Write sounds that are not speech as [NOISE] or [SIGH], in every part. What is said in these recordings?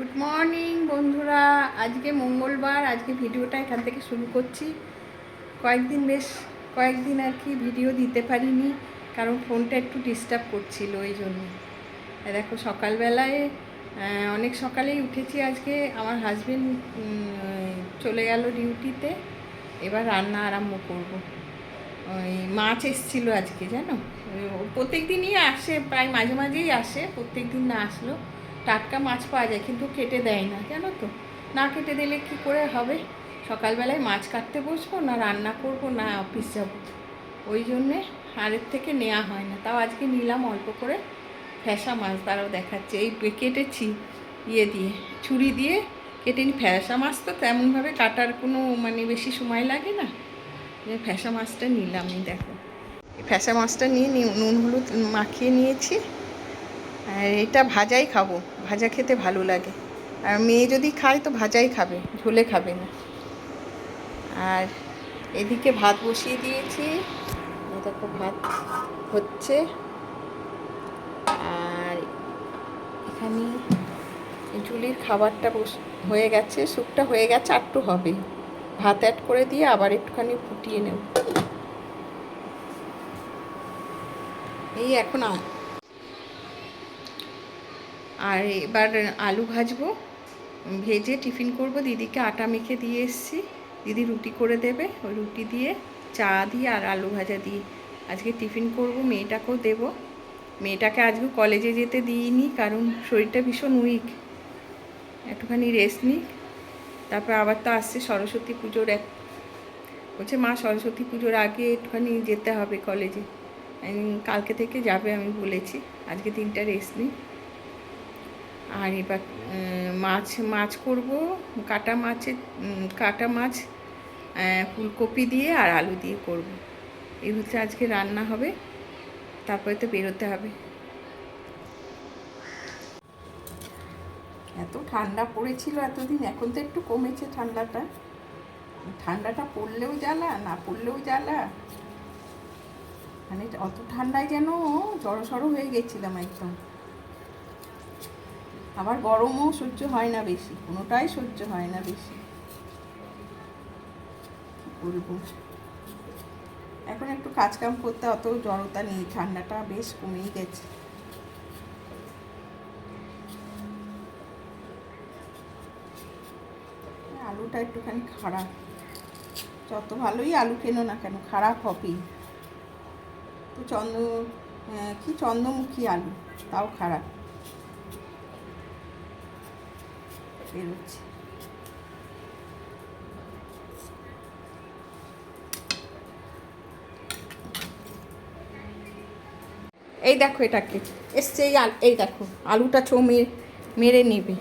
Good morning বন্ধুরা। আজকে মঙ্গলবার, আজকে ভিডিওটা এখান থেকে শুরু করছি। কয়েকদিন বেশ, কয়েকদিন আর কি ভিডিও দিতে পারিনি, কারণ ফোনটা একটু ডিস্টার্ব করছিল ওই জন্য। দেখো, সকালবেলায় অনেক সকালেই উঠেছি আজকে। আমার হাজবেন্ড চলে গেল ডিউটিতে এবার রান্না আরম্ভ করব। ওই মাছ এসছিল আজকে, জানো? প্রত্যেক দিনই আসে, প্রায় মাঝে মাঝেই আসে প্রত্যেক দিন না আসলো টাটকা মাছ পাওয়া যায়, কিন্তু কেটে দেয় না, জানো তো? না কেটে দিলে কি করে হবে? সকালবেলায় মাছ কাটতে বসবো না রান্না করব না অফিস যাব? ওই জন্যে হাড়ের থেকে নেওয়া হয় না। তাও আজকে নিলাম অল্প করে ফ্যাসা মাছ তারাও দেখাচ্ছে। এই কেটেছি ইয়ে দিয়ে, ছুরি দিয়ে কেটে নি। ফ্যাসা মাছ তো তেমনভাবে কাটার কোনো মানে বেশি সময় লাগে না। ফ্যাসা মাছটা নিলাম দেখো। ফ্যাসা মাছটা নিয়ে নুন হলুদ মাখিয়ে নিয়েছি। আর এটা ভাজাই খাব। ভাজা খেতে ভালো লাগে। আর মেয়ে যদি খায় তো ভাজাই খাবে, ঝোলে খাবে না। আর এদিকে ভাত বসিয়ে দিয়েছি। দেখো ভাত হচ্ছে। আর এখানে চুলির খাবারটা হয়ে গেছে, স্যুপটা হয়ে গেছে আটটু হবে। ভাত অ্যাড করে দিয়ে আবার একটুখানি ফুটিয়ে নেব। এই এখন আর এবার আলু ভাজবো, ভেজে টিফিন করব। দিদিকে আটা মেখে দিয়ে এসছি। দিদি রুটি করে দেবে ওই রুটি দিয়ে চা দিয়ে আর আলু ভাজা দিয়ে আজকে টিফিন করব। মেয়েটাকেও দেব। মেয়েটাকে আজকে কলেজে যেতে দিইনি, কারণ শরীরটা ভীষণ উইক একটুখানি রেস্ট নিই তারপর আবার তো আসছে সরস্বতী পুজোর এক, বলছে, মা, সরস্বতী পুজোর আগে একটুখানি যেতে হবে কলেজে। কালকে থেকে যাবে আমি বলেছি। আজকে তিনটা রেস্ট নিই আর এবার মাছ মাছ করব, কাটা মাছের কাটা মাছ ফুলকপি দিয়ে আর আলু দিয়ে করব। এই হচ্ছে আজকে রান্না হবে, তারপরে তো বেরোতে হবে। এত ঠান্ডা পড়েছিল এতদিন, এখন তো একটু কমেছে ঠান্ডাটা। ঠান্ডাটা পড়লেও জ্বালা, না পড়লেও জ্বালা। মানে অত ঠান্ডায় যেন জড়ো সড়ো হয়ে গেছিলাম একদম। আবার গরমও সহ্য হয় না বেশি, কোনোটাই সহ্য হয় না বেশি। বলব? এখন একটু কাজকাম করতে অত জড়তা নেই, ঠান্ডাটা বেশ কমেই গেছে। আলুটা একটুখানি খারাপ যত ভালোই আলু কেনো না কেন খারাপ হবেই তো চন্দ্র কি চন্দ্রমুখী আলু, তাও খারাপ এই দেখো এটাকে। এসছে এই এই দেখো, আলুটা ছো মেরে নেবে।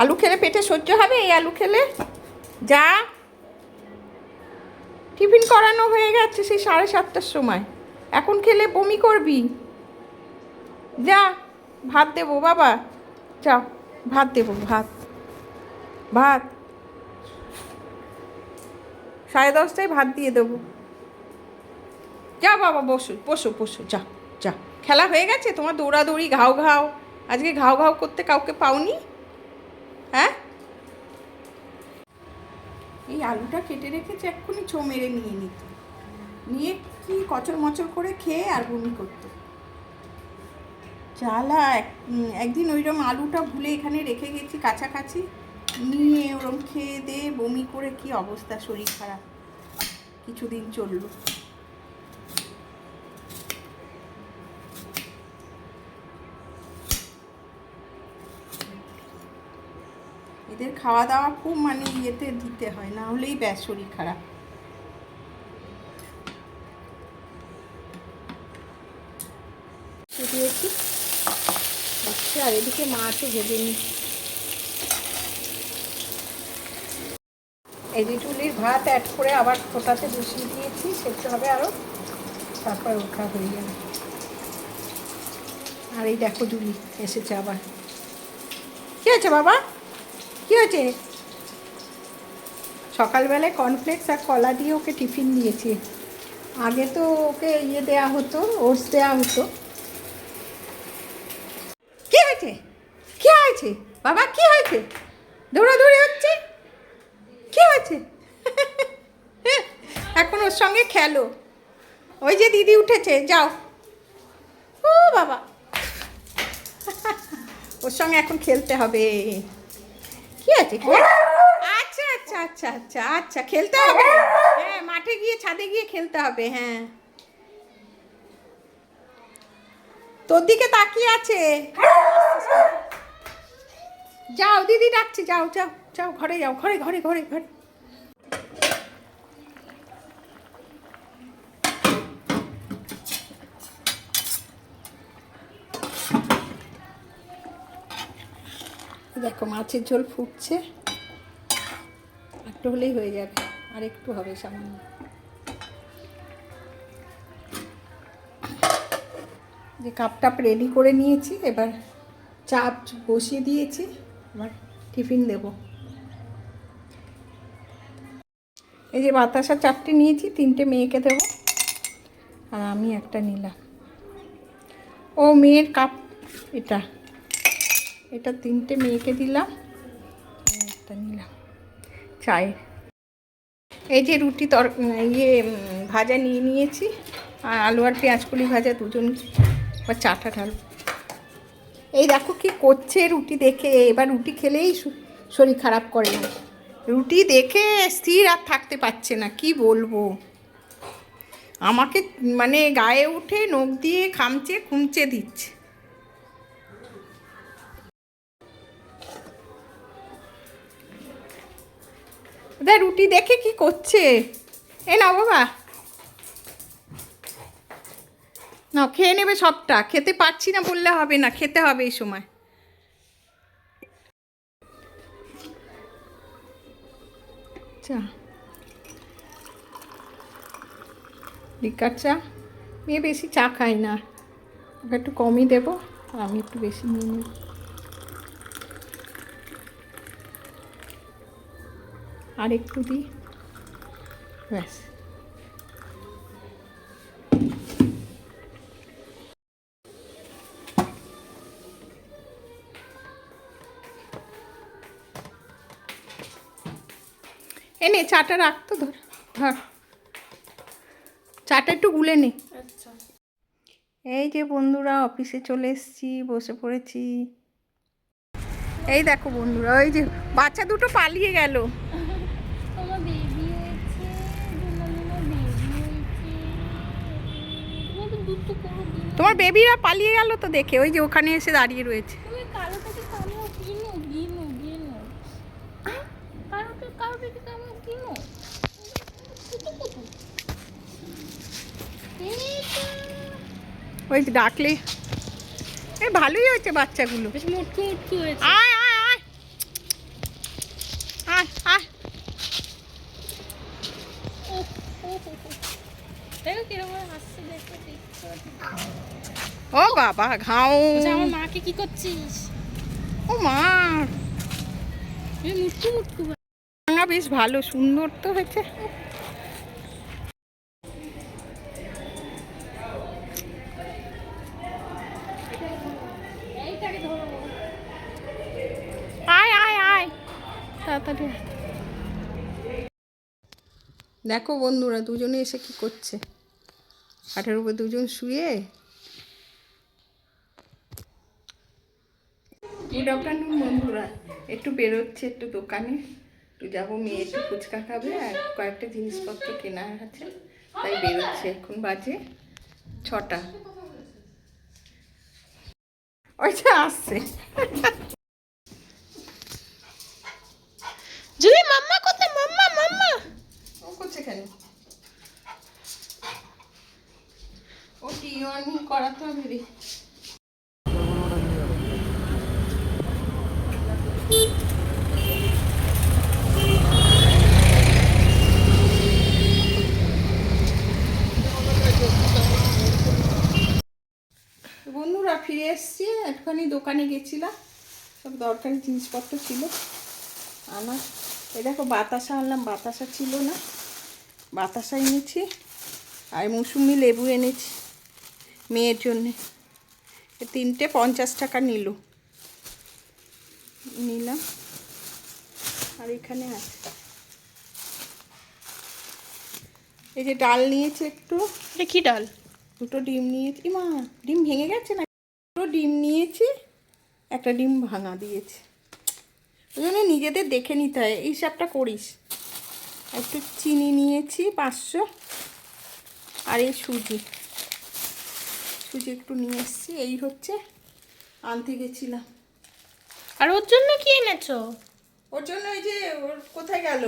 আলু খেলে পেটে সহ্য হবে এই আলু খেলে? যা। টিফিন করানো হয়ে গেছে সেই সাড়ে সাতটার সময়। এখন খেলে বমি করবি। যা, ভাত দেবো, বাবা। যাও ভাত দেবো, ভাত। ভাত। সাড়ে দশটায় ভাত দিয়ে দেবো। যা বাবা, বসো বসো বসো, যা যা। খেলা হয়ে গেছে? তোমার দৌড়াদৌড়ি, ঘাও ঘাও। আজকে ঘাও ঘাও করতে কাউকে পাওনি? হ্যাঁ? এই আলুটা কেটে রেখেছে, এক্ষুনি ছো মেরে নিয়ে নিত নিয়ে কি কচর মচর করে খেয়ে আর বমি করতো। জ্বালা একদিন ওইরকম আলুটা ভুলে এখানে রেখে গেছি কাছাকাছি। নিয়ে ওরম খেয়ে দিয়ে বমি করে কি অবস্থা, শরীর খারাপ। কিছুদিন চলল। এদের খাওয়া দাওয়া খুব মানে ইয়েতে দিতে হয়, না হলেই ব্যাস শরীর খারাপ। আচ্ছা আর এদিকে মাছও ভেজে নিই। এই ভাত অ্যাড করে আবার ফোটাতে বসিয়ে দিয়েছি সেদ্ধ হবে আরও তারপর ওঠা হয়ে যাবে। আর এই দেখো জুলি এসেছে আবার। কী হয়েছে বাবা? কী হয়েছে? সকালবেলায় কর্নফ্লেক্স আর কলা দিয়ে ওকে টিফিন দিয়েছি। আগে তো ওকে ইয়ে দেওয়া হতো ওটস দেওয়া হতো কী হয়েছে? বাবা, কি হয়েছে? দৌড়াদৌড়ি হচ্ছে? কি হয়েছে? [LAUGHS] এখন ওর সঙ্গে খেলো। ওই যে দিদি উঠেছে, যাও। ও বাবা। [LAUGHS] ওর সঙ্গে এখন খেলতে হবে। কি আছে? আচ্ছা আচ্ছা আচ্ছা আচ্ছা আচ্ছা খেলতে হবে। হ্যাঁ মাঠে গিয়ে, ছাদে গিয়ে খেলতে হবে হ্যাঁ। তোর দিকে তাকিয়ে আছে। যাও, দিদি ডাকছে, যাও যাও যাও, ঘরে যাও, ঘরে ঘরে ঘরে ঘরে। দেখো, মাছের ঝোল ফুটছে। একটু হলেই হয়ে যাবে, আর একটু হবে সামান্য। যে কাপ টাপ রেডি করে নিয়েছি, এবার চাপ বসিয়ে দিয়েছি। এবার টিফিন দেব। এই যে বাতাসা চারটে নিয়েছি, তিনটে মেয়েকে দেবো। আর আমি একটা নিলাম। ও মেয়ের কাপ, এটা। এটা তিনটে মেয়েকে দিলাম একটা নিলাম। চায়ের। এই যে রুটি তর ইয়ে ভাজা নিয়ে নিয়েছি, আর আলু আর পেঁয়াজকলি ভাজা দুজন এবার চাটা ঢাল। এই দেখো কি করছে রুটি দেখে, এবার রুটি খেলেই শরীর খারাপ করে না। রুটি দেখে স্থির আর থাকতে পারছে না, কি বলব? আমাকে মানে গায়ে উঠে নখ দিয়ে খামচে খুমচে দিচ্ছে। রুটি দেখে কি করছে? এ না বাবা। না, খেয়ে নেবে সবটা। খেতে পারছি না বললে হবে না, খেতে হবে এই সময়। চা। লিকার চা। মেয়ে বেশি চা খায় না। একটু কমই দেবো আর আমি একটু বেশি নিয়ে নেব আর একটু দিই। ব্যাস। এ নে চাটা রাখতো ধর ধর। চাটা একটু গুলে নে। আচ্ছা। এই যে বন্ধুরা অফিসে চলে এসেছি বসে পড়েছি। এই দেখো বন্ধুরা ওই যে বাচ্চা দুটো পালিয়ে গেল। তোমার বেবিরা পালিয়ে গেল তো দেখে ওই যে ওখানে এসে দাঁড়িয়ে রয়েছে তুমি কারও থেকে কামো কিনো গিনো গিনো কারও থেকে কারও থেকে কামো কিনো কুতু কুতু এই তো। ওই ডাকলে। এই ভালোই হয়েছে বাচ্চাগুলো। বেশ মুটকু মুটকু হয়েছে। আয় আয় আয়। আয় আয়। ও বাবা ঘাও আমার মাকে কি করছিস? ও মা। মুটকু মুটকু বেশ ভালো সুন্দর তো হয়েছে এইটাকে ধরো আয় আয় আয় তাড়াতাড়ি দেখো বন্ধুরা দুজনে এসে কি করছে? খাটের উপর দুজন শুয়ে। গুড আফটারনুন বন্ধুরা। একটু বেরোচ্ছে একটু দোকানে। একটু যাব মেয়ে একটু ফুচকা খাবে আর কয়েকটা জিনিসপত্র কেনার আছে। তাই বেরোচ্ছে এখন বাজে ছটা। ওইটা আসছে। জুলি মাম্মা কোথায় মাম্মা মাম্মা ও করছে ও করাতে হবে রে বন্ধুরা ফিরে এসছি, একটুখানি দোকানে গেছিলাম। সব দরকারি জিনিসপত্র ছিল। আমার এই দেখো বাতাসা আনলাম বাতাসা ছিল না। বাতাসা এনেছি আর মৌসুমি লেবু এনেছি মেয়ের জন্যে। তিনটে পঞ্চাশ টাকা নিল। নিলাম আর এখানে আছে। এই যে ডাল নিয়েছে একটু। কি ডাল? দুটো ডিম নিয়েছি। মা ডিম ভেঙে গেছে না? দুটো ডিম নিয়েছি একটা ডিম ভাঙা দিয়েছে। ওই জন্য নিজেদের দেখে নিতে হয় এই হিসাবটা করিস। একটু চিনি নিয়েছি পাঁচশো। আর এই সুজি। সুজি একটু নিয়ে এসেছি এই হচ্ছে আনতে গেছিলাম। আর ওর জন্য কি এনেছো? ওর জন্য ওই যে ওর কোথায় গেল?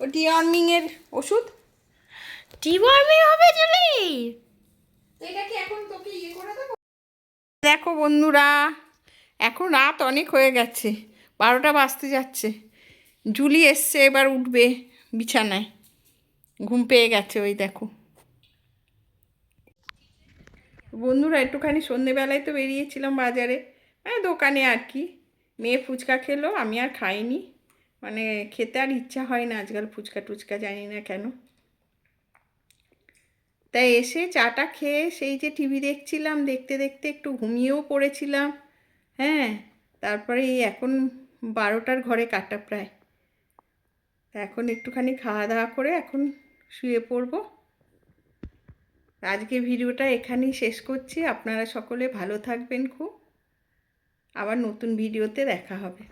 ও ডিওয়ার্মিংয়ের ওষুধ। ডিওয়ার্মিং হবে জুলি? এটা কি এখন তোকে ইয়ে করে দেবো? দেখো বন্ধুরা এখন রাত অনেক হয়ে গেছে। বারোটা বাজতে যাচ্ছে। জুলি এসছে, এবার উঠবে বিছানায়। ঘুম পেয়ে গেছে ওই দেখো। বন্ধুরা, একটুখানি সন্ধেবেলায় তো বেরিয়েছিলাম বাজারে। মানে দোকানে আর কি। মেয়ে ফুচকা খেলো, আমি আর খাইনি। মানে খেতে আর ইচ্ছা হয় না আজকাল ফুচকা টুচকা, জানি না কেন। তাই এসে চাটা খেয়ে সেই যে টিভি দেখছিলাম, দেখতে দেখতে একটু ঘুমিয়েও পড়েছিলাম। হ্যাঁ তারপরে এই এখন বারোটার ঘরে কাটা প্রায়। এখন একটুখানি খাওয়া দাওয়া করে এখন শুয়ে পড়ব। আজকে ভিডিওটা এখানেই শেষ করছি। আপনারা সকলে ভালো থাকবেন খুব। আবার নতুন ভিডিওতে দেখা হবে।